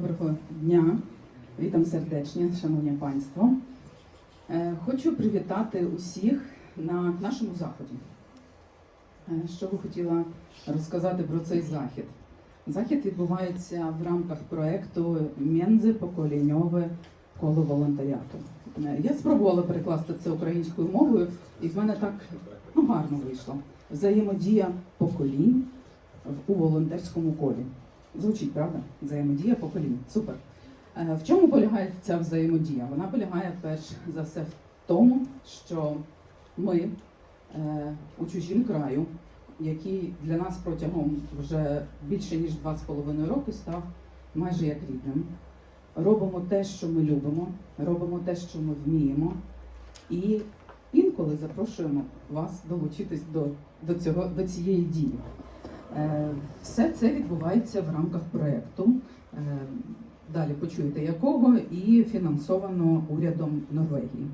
Доброго дня, вітам сердечні, шановні панство. Е, Хочу привітати усіх на нашому заході. Е, Що би хотіла розказати про цей захід? Захід відбувається в рамках проекту Мензи поколіньове коло волонтеріату. Е, Я спробувала перекласти це українською мовою, і в мене так ну, гарно вийшло. Взаємодія поколінь у волонтерському колі. Звучить, правда? Взаємодія поколінь. Супер. Е, В чому полягає ця взаємодія? Вона полягає перш за все в тому, що ми е, у чужім краю, який для нас протягом вже більше ніж 2,5 роки став майже як рідним. Робимо те, що ми любимо, робимо те, що ми вміємо, і інколи запрошуємо вас долучитись до, до, цього, до цієї дії. Е, Все це відбувається в рамках проєкту. е, Далі почуєте якого і фінансовано урядом Норвегії.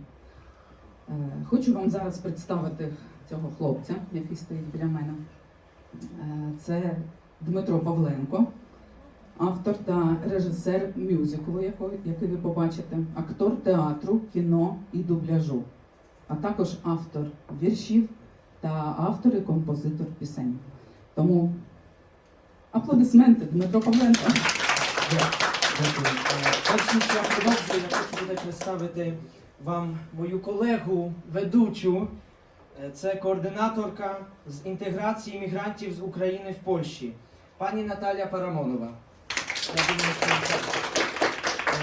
Е, Хочу вам зараз представити цього хлопця, який стоїть біля мене. Це Дмитро Павленко, автор та режисер мюзиклу, який ви побачите, актор театру, кіно і дубляжу, а також автор віршів та автор і композитор пісень. Тому аплодисменти Дмитро Павленко. Дякую. Перш ніж я я хочу буде представити вам мою колегу, ведучу. Е, Це координаторка з інтеграції мігрантів з України в Польщі, пані Наталя Парамонова.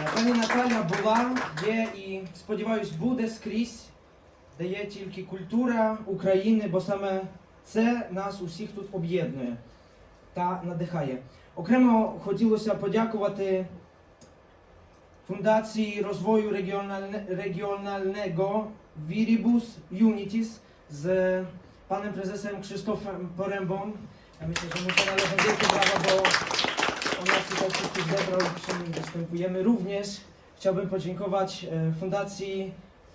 Е, Пані Наталя була, є і, сподіваюсь, буде скрізь, де є тільки культура України, бо саме це нас усіх тут об'єднує та надихає. Окремо хотілося подякувати Фундації розвою регіональне, регіонального Viribus Unitis z panem prezesem Krzysztofem Porębą. Ja myślę, że mu to należą wielkie brawa, bo on nas tutaj wszystkich zebrał i przy nim występujemy. Również chciałbym podziękować e, Fundacji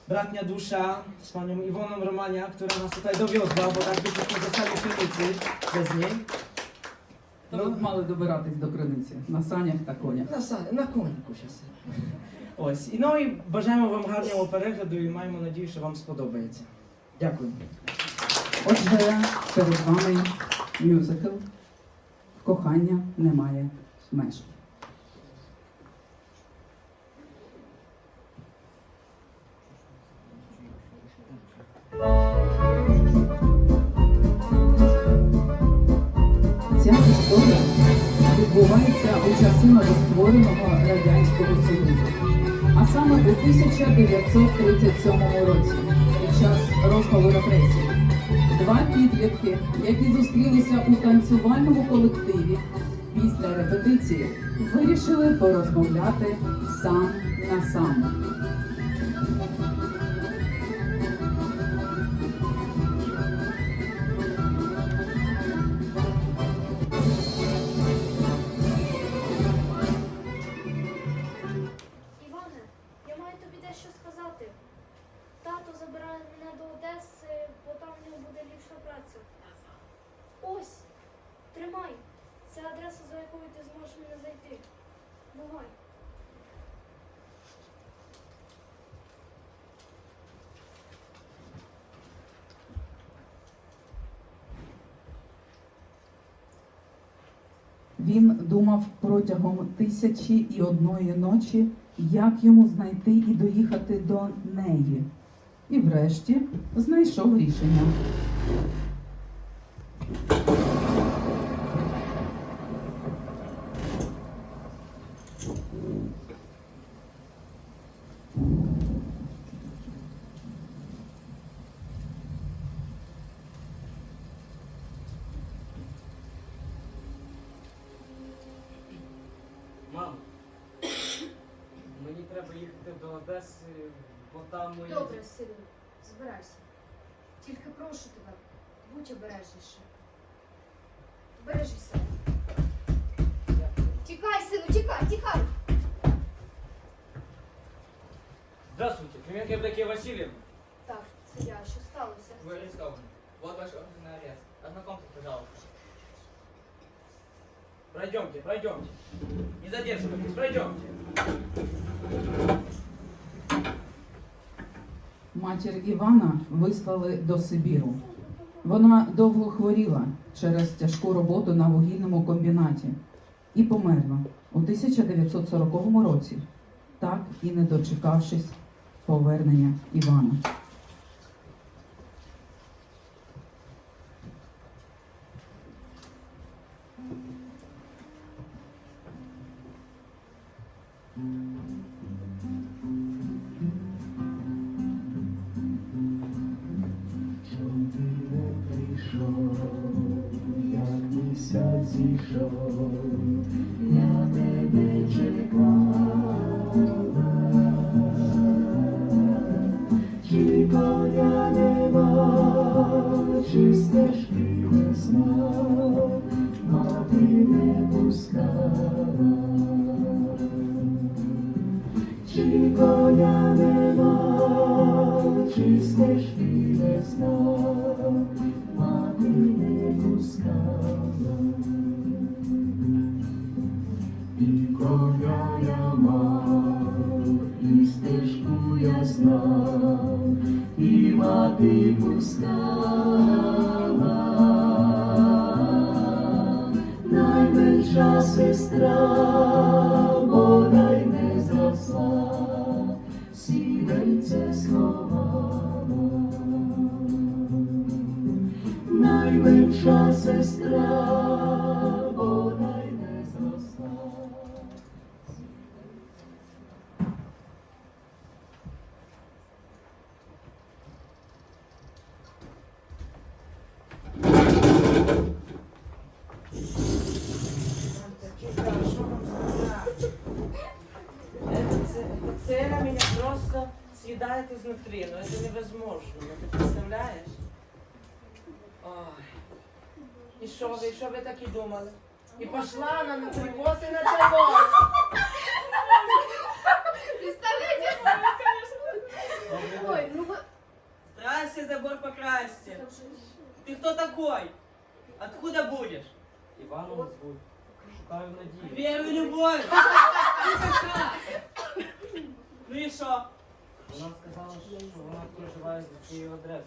Bratnia Dusza z panią Iwoną Romania, która nas tutaj dowiozła, bo tak byśmy zostali w Krynicy bez niej. Ви б мали добиратись до криниці на санях та конях. На, са- на конику щас. Ось. І, ну і бажаємо вам гарного перегляду і маємо надію, що вам сподобається. Дякую. Отже, перед вами мюзикл Кохання немає меж. Ця історія відбувається у часи новоствореного Радянського Союзу, а саме у 1937 році, під час розпалу репресій. Два підлітки, які зустрілися у танцювальному колективі після репетиції, вирішили порозмовляти сам на сам. Він думав протягом тисячі і одної ночі, як йому знайти і доїхати до неї. І врешті знайшов рішення. Одеси, бо там мої. Добре, сину, збирайся. Тільки прошу тебе, будь обережніше. Бережи себе. Тікай, сину, тікай, тікай! Здравствуйте, Клименко Евдокия Васильевна. Так, це я, що сталося? Вы арестованы. Вот ваш ордер на арест. Ознакомьтесь, пожалуйста. Пройдемте, пройдемте. Не задерживайтесь, пройдемте. Матір Івана вислали до Сибіру. Вона довго хворіла через тяжку роботу на вугільному комбінаті і померла у 1940 році, так і не дочекавшись повернення Івана. Чи не мати не пускала. Чи коня нема, чи стежки не съедает изнутри, но это невозможно, ну, ты представляешь? Ой. І що ви, і що ви так і думали? І пішла вона на привоз і на завоз. Представляете? Ой, ну вы... Здрасте, забор покрасьте. Ты кто такой? Откуда будешь? Іваном звуть. Шукаю надію. Веру и любовь. Ну и что? Вона сказала, що вона проживає за цією адресою.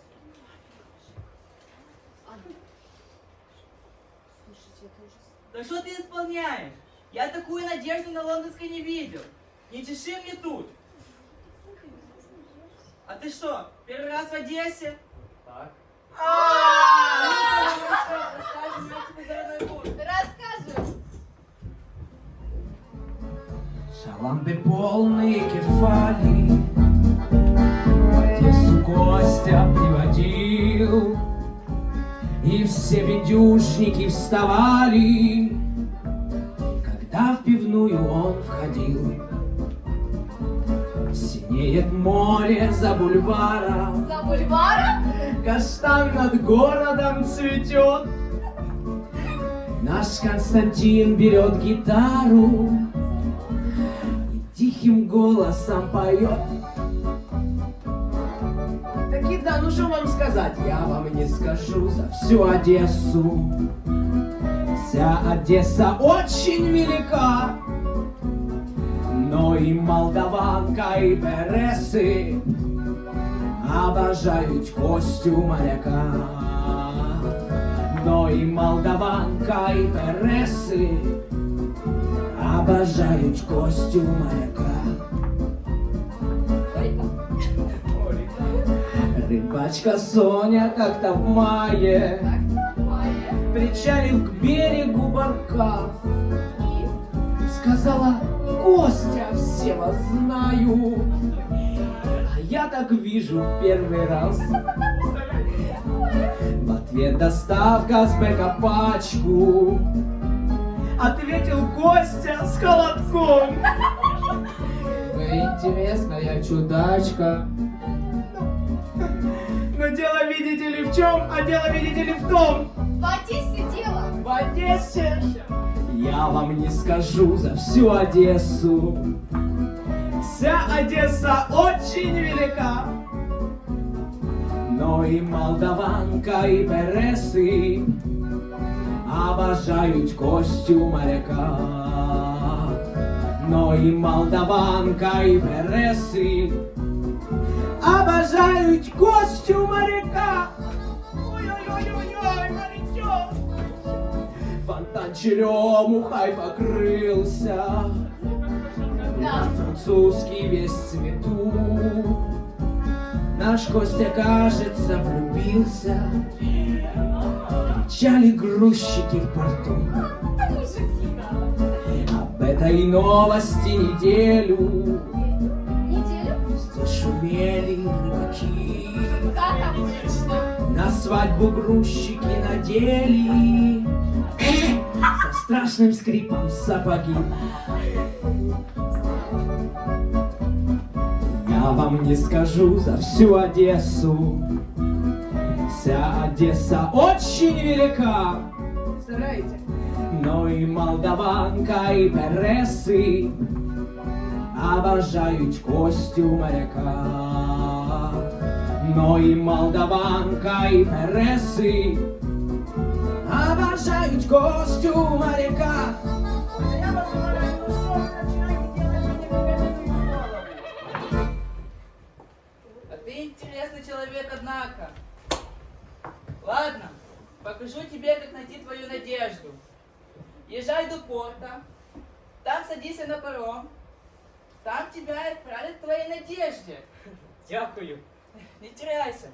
Слушайте, это ужас. Да что ты исполняешь? Я такую надежду на лондонской не видел. Не чеши мне тут. А ты что, первый раз в Одессе? Так. А! Ну, хорошо, В Одессу Костя приводил И все бедюшники вставали. Когда в пивную он входил Синеет море за бульваром За бульваром? Каштан над городом цветет. Наш Константин берет гитару И тихим голосом поет Таки да, ну что вам сказать, я вам не скажу за всю Одессу. Вся Одесса очень велика. Но и молдаванка, и пересы Обожают Костю моряка. Но и молдаванка, и пересы Обожают Костю моряка Рыбачка Соня как-то в мае. Причалив к берегу барка. Сказала, Костя, все вас знаю А я так вижу в первый раз. В ответ доставка с бэка пачку. Ответил Костя с холодком. Вы интересная чудачка дело видите ли в чем, а дело видите ли в том. В Одессе дело. в Одессе. Я вам не скажу за всю Одессу. Вся Одесса очень велика. Но и молдаванка, и пересы бажають костю моряка. Но і молдаванка, і переси, а бажають костю моряка. Ой-ой-ой-ой, морячок! Фонтан черему хай покрылся, Да. французский весь цвету. Наш Костя, кажется, влюбился. Кричали грузчики в порту. Об этой новости Неделю? Свадьбу грузчики надели. Со страшным скрипом сапоги. Я вам не скажу за всю Одессу. Вся Одесса очень велика? Но и молдаванка, и пересы Обожають Костю моряка Но і молдаванка, і переси Обожають Костю моряка? А ты интересный человек, однако. Ладно, покажу тебе, как найти твою надежду. Езжай до порта, там садись на паром, там тебя и отправят к твоей надежде. Дякую. Не теряйся.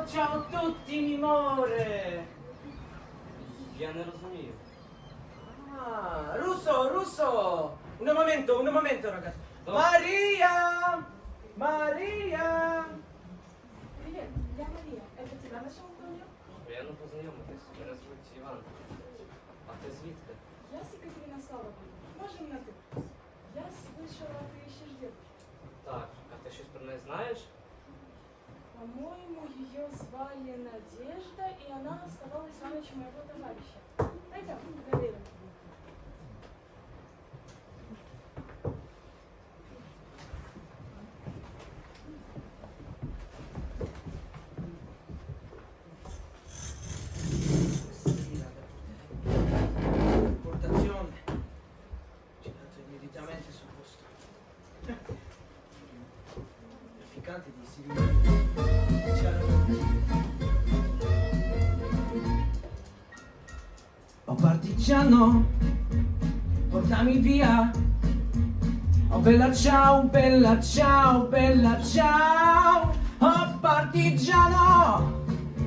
О, ciao tutti, minore! Я не розумію. Ah, russo, russo! Un momento, un momento, ragazzi. Dove? Maria! Maria! Привет, я Мария. Это тебя нашел Антонио? Приємно познайомитись. Мене звуть Іван. А ти звідки? Я с Екатерина Славовна. Можем на ты? Я слышала, ты ищешь девушку. Так, а ти щось про неї знаєш? По-моему, ее звали Надежда, и она оставалась на ночь моего товарища. Пойдем, проверим. Immediatamente sul. partigiano, portami via. Oh bella ciao, bella ciao, bella ciao. Oh partigiano,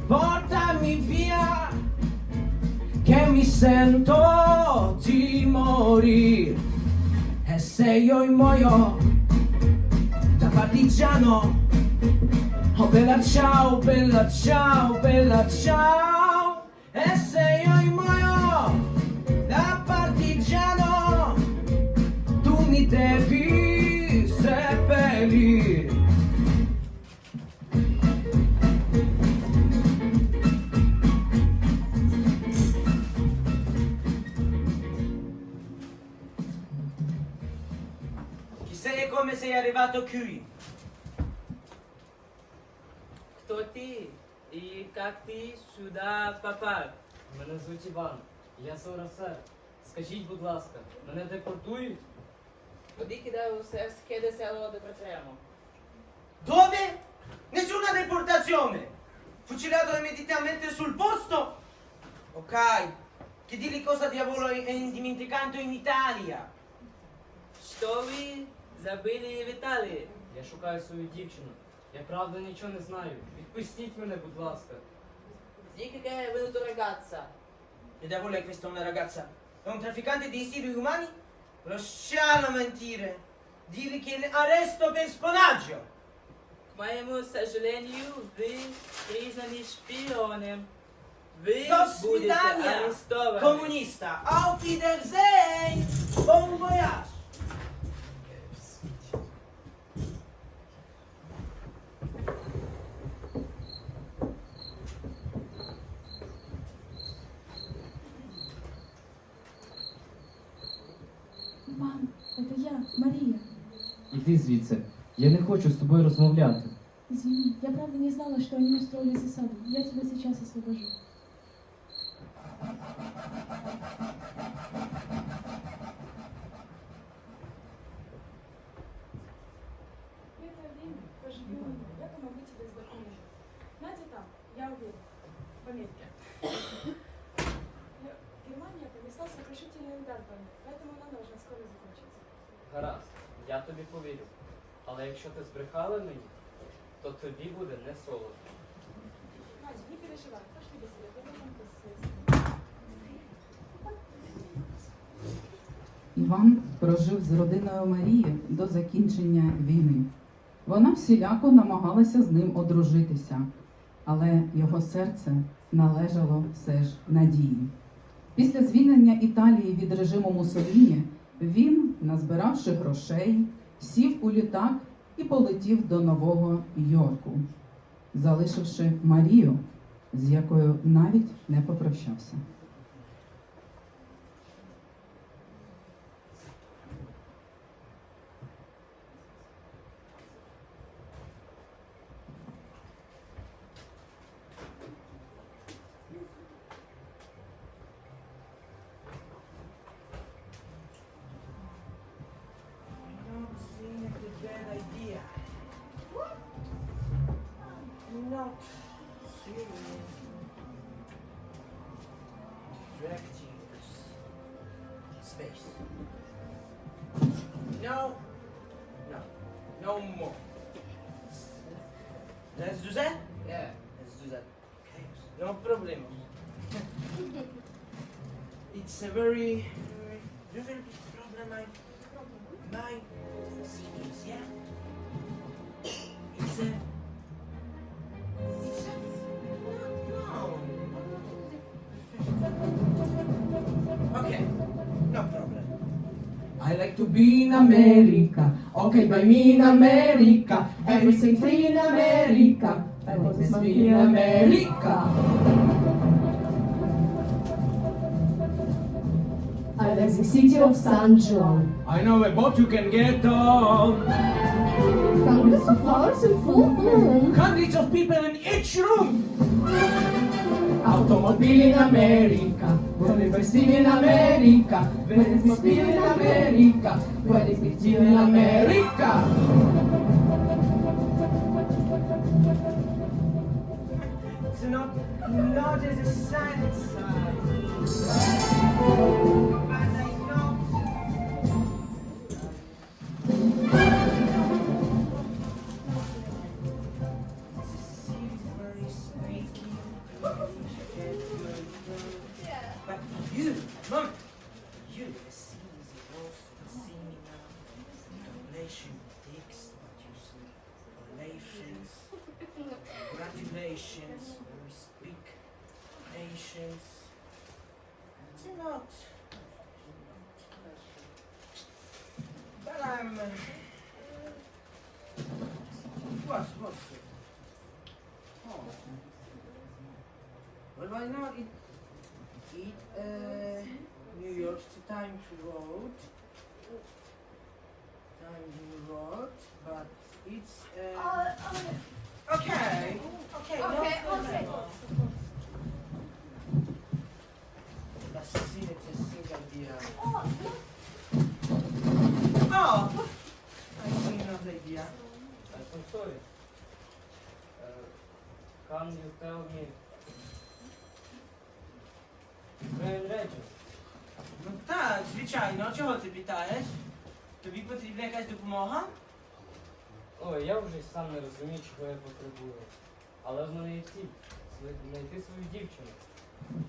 portami via che mi sento di morire e se io muoio da partigiano oh bella ciao bella ciao bella ciao come sei arrivato qui? Кто ты и как ты сюда попал? Мене звуть Іван. Я з ОРСР. Скажіть, будь ласка, мене депортують? Куди кидаю все скиди село до Петремо? Dove? Nessuna deportazione! Fucilato immediatamente sul posto! Ok? Che di cosa diavolo hai dimenticato in Italia? Що ви забили в Італії? Я шукаю свою дівчину. Я правда нічого не знаю. Відпустіть мене, будь ласка. Dica che è venuto ragazza. Che diavolo è questa una ragazza? È un trafficante di esseri umani? Lascialo mentire! Dili che l'arresto per spionaggio! К моему сожалению, вы признаны шпионом. Вы До будете свидания, арестованы. Comunista! Auf Wiedersehen! Bon voyage! Іди звідси. Я не хочу з тобою розмовляти. Извини, я правда не знала, что они устроили засаду. Я тебя сейчас освобожу. Это время, поживи у меня, я помогу тебе с документами. Надя там, я уверена, в Америке. Германия понесла сокрушительный удар по ней, поэтому она должна скоро закончиться. Гаразд, я тобі повірю. Але якщо ти збрехала мені, то тобі буде не солодко. Не переживай, пошли. Іван прожив з родиною Марії до закінчення війни. Вона всіляко намагалася з ним одружитися, але його серце належало все ж надії. Після звільнення Італії від режиму Мусоліні він, назбиравши грошей, сів у літак і полетів до Нового Йорку, залишивши Марію, з якою навіть не попрощався. Bad idea. Not serious. Directing space. No. No. No more. Let's do that? Yeah. Let's do that. Okay. No problem. it's a very like to be in America. Okay, by me in America. Everything free in America. I want to be in America. I like the city of San Juan. I know a boat you can get on. Hundreds of flowers in full bloom. Hundreds of people in each room. Automobile in America. Puedes vestir en América, puedes vestir en América, puedes vestir en América. Not, not as a science side. Well, why not eat, eat uh, New York Times Road? Times Road, but it's. Uh, Okay. Okay. no Okay, problem. okay. La sì, c'è single idea. Oh, Oh! I see another idea. I'm sorry. Uh, can you tell me він. Ну так, звичайно, а чого ти питаєш? Тобі потрібна якась допомога? Ой, я вже й сам не розумію, чого я потребую. Але в мене є ціль знайти свою дівчину.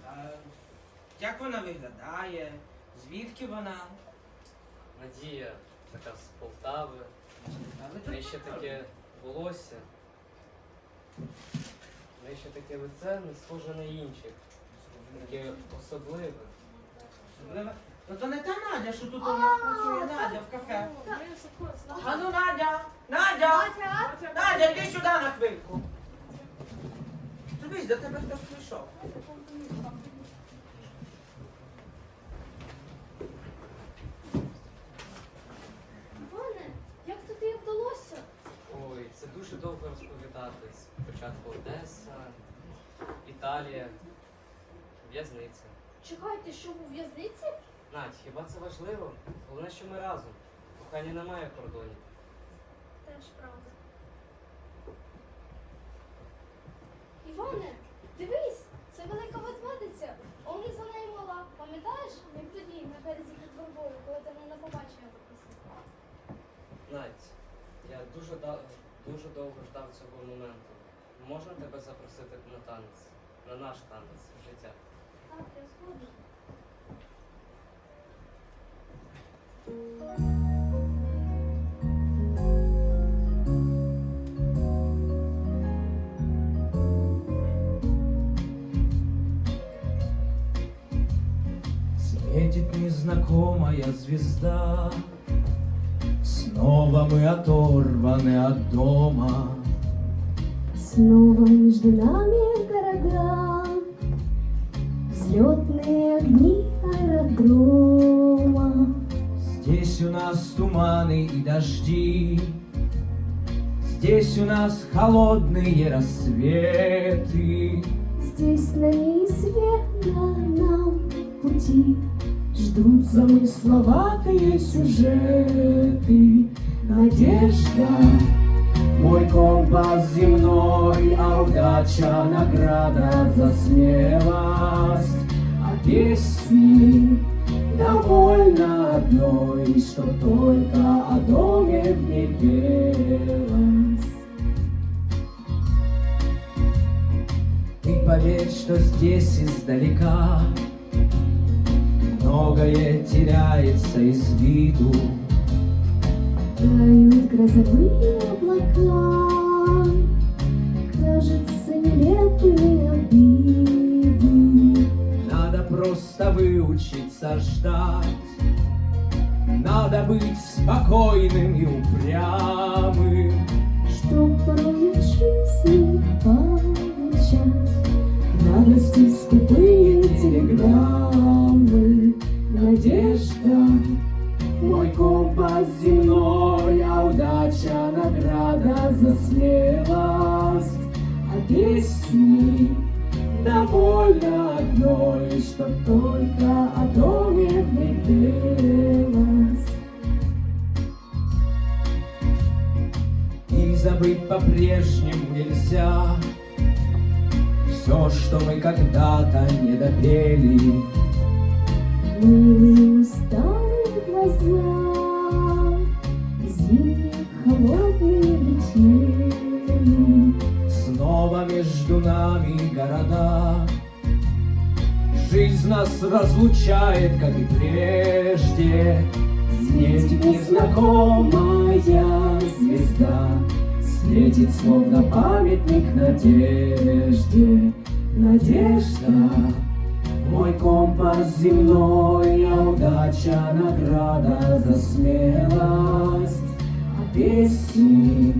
А, як вона виглядає? Звідки вона? Надія така з Полтави. Але В неї ще таке волосся. В неї ще таке лице не схоже на інших. Таке особливе. Ну то не та Надя, що тут у нас працює Надя в кафе. А ну Надя! Надя! Надя, йди сюди на хвильку. Дивись, до тебе хтось прийшов. Іване, як тобі вдалося? Ой, це дуже довго розповідати. Спочатку Одеса, Італія, в'язниця. Чекайте, що у в'язниці? Надь, хіба це важливо? Головне, що ми разом. Кохання немає кордонів. Теж правда. Іване, дивись, це велика ведмедиця. Он і за нею мала. Пам'ятаєш, як тоді на березі під вербою, коли ти мене на побачення? Надь, я дуже, да- дуже довго ждав цього моменту. Можна тебе запросити на танець? На наш танець життя. Светит незнакомая звезда. Снова мы оторваны от дома. Снова между нами города, Взлетные огни аэродрома. Здесь у нас туманы и дожди. Здесь у нас холодные рассветы. Здесь на неизведанном пути Ждут замысловатые сюжеты. Надежда Мой компас земной, а удача награда за смелость песни довольно одной, что только о доме в ней пелось. Ты поверь, что здесь издалека Многое теряется из виду Тают грозовые облака Кажется нелепыми обиды выучиться ждать. Надо быть спокойным и упрямым. Чтоб порой в жизни получать. Радости скупые телеграммы. Надежда. Мой компас земной, а удача награда за смелость. А песни довольно одной, чтоб только о доме в ней пелось. И забыть по-прежнему нельзя Все, что мы когда-то не допели. Милые усталые глаза Зимние холодные метели Снова между нами города Нас разлучает, как и прежде Светит незнакомая звезда Светит, словно памятник надежде Надежда Мой компас земной, а удача награда за смелость А песни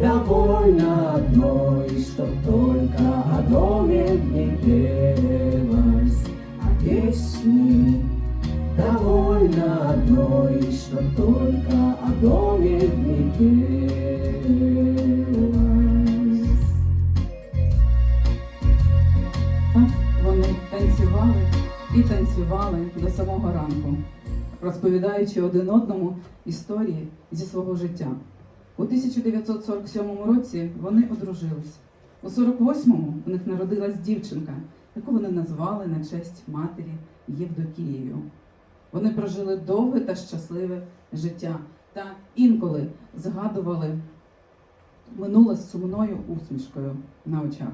довольно одной, чтоб только о доме в. А песни довольно одной, чтоб только о доме в ней. Так вони танцювали і танцювали до самого ранку, розповідаючи один одному історії зі свого життя. У 1947 році вони одружились. У 48-му у них народилась дівчинка яку вони назвали на честь матері Євдокією. Вони прожили довге та щасливе життя та інколи згадували минуле з сумною усмішкою на очах.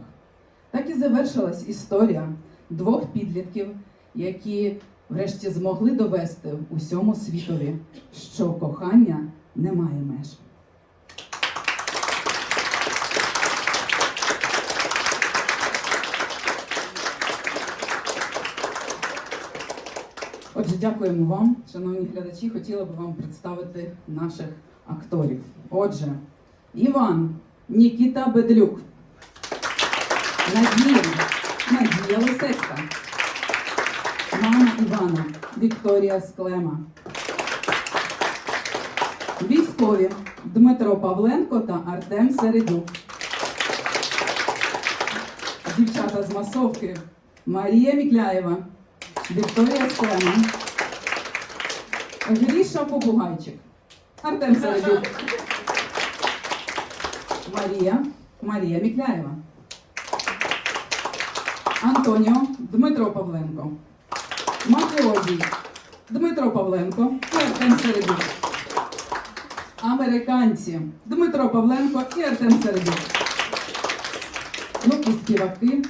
Так і завершилась історія двох підлітків, які врешті змогли довести усьому світові, що кохання не має меж. Отже, дякуємо вам, шановні глядачі. Хотіла би вам представити наших акторів. Отже, Іван Нікіта Бедлюк, Надія, Надія Лисецька, мама Івана Вікторія Склема. Військові Дмитро Павленко та Артем Середюк. Дівчата з масовки Марія Мікляєва, Вікторія Склема, Гріша Попугайчик, Артем Середюк, Марія, Марія Мікляєва, Антоніо Дмитро Павленко, Мафіозій Дмитро Павленко і Артем Середюк. Американці Дмитро Павленко і Артем Середюк. Ну і співаки,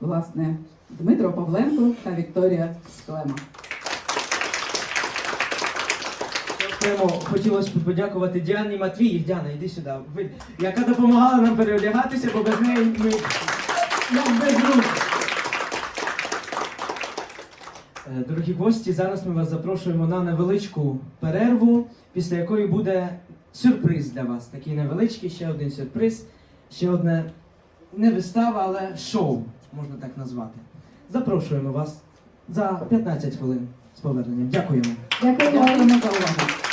власне, Дмитро Павленко та Вікторія Склема. Окремо хотілося б подякувати Діані Матвіїв. Діана, йди сюди. Ви- яка допомагала нам переодягатися, бо без неї ми як без рук. Е, Дорогі гості, зараз ми вас запрошуємо на невеличку перерву, після якої буде сюрприз для вас. Такий невеличкий, ще один сюрприз, ще одне не вистава, але шоу, можна так назвати. Запрошуємо вас за 15 хвилин з поверненням. Дякуємо. Дякуємо за увагу.